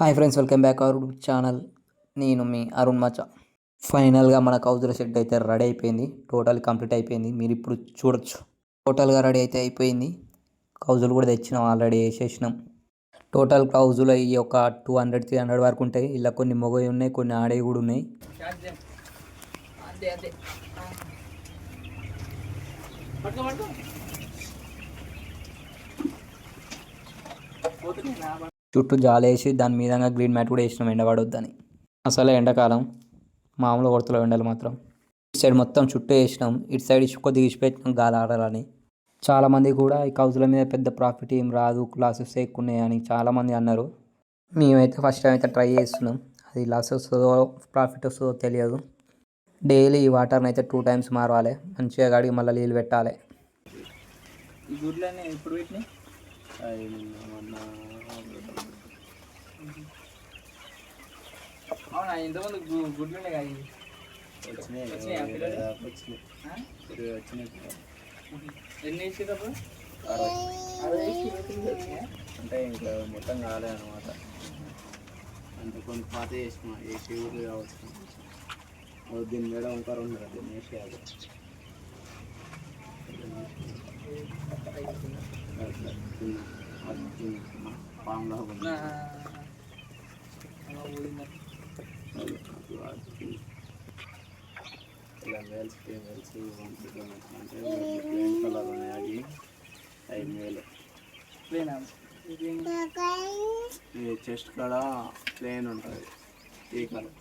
Hi friends welcome back our channel. నేను మీ అరుణ్ మచ ఫైనల్గా మన కౌజుల షెడ్ అయితే రెడీ అయిపోయింది. టోటల్ కంప్లీట్ అయిపోయింది. మీరు ఇప్పుడు చూడొచ్చు. టోటల్గా రెడీ అయితే అయిపోయింది. కౌజులు కూడా తెచ్చినాం ఆల్రెడీ వేసేసినాం. టోటల్ కౌజులు అవి ఒక టూ హండ్రెడ్ త్రీ హండ్రెడ్ వరకు ఉంటాయి. ఇలా కొన్ని మొగవి ఉన్నాయి కొన్ని ఆడేవి కూడా ఉన్నాయి. చుట్టూ జాలేసి దాని మీద గ్రీన్ మ్యాట్ కూడా వేసినాం ఎండబడొద్దని అసలే ఎండాకాలం. మామూలు కొడుతులో ఎండలు మాత్రం. ఇటు సైడ్ మొత్తం చుట్టూ వేసినాం. ఇటు సైడ్ ఇసుక కొద్దిగా ఇచ్చిపెట్టినాం గాలి ఆడాలని. చాలామంది కూడా ఈ కౌజుల మీద పెద్ద ప్రాఫిట్ ఏం రాదు లాసెస్ ఎక్కువ ఉన్నాయని అని చాలామంది అన్నారు. మేమైతే ఫస్ట్ టైం అయితే ట్రై చేస్తున్నాం. అది లాస్ వస్తుందో ప్రాఫిట్ వస్తుందో తెలియదు. డైలీ ఈ వాటర్ని అయితే టూ టైమ్స్ మారవాలి. మంచిగా కడిగి మళ్ళీ నీళ్ళు పెట్టాలి. ఇప్పుడు వీటిని అవునా ఇంతమంది గుడ్లు ఉన్నాయి? ఆ? ఎన్ని వేసేటప్పుడు? అంటే ఇంకా మొత్తం కాలే అనమాట అంటే కొంత పాత చేసిన వేసి ఊరు కావచ్చు. దీని మీద ఇంకా రెండు దీన్ని వేసేయాలి అట్లా మేల్స్ అంటే కలర్ ఉన్నాయి అవి అవి ఇది ఈ చెస్ట్ కాడ ప్లేన్ ఉంటుంది. ఈ కలర్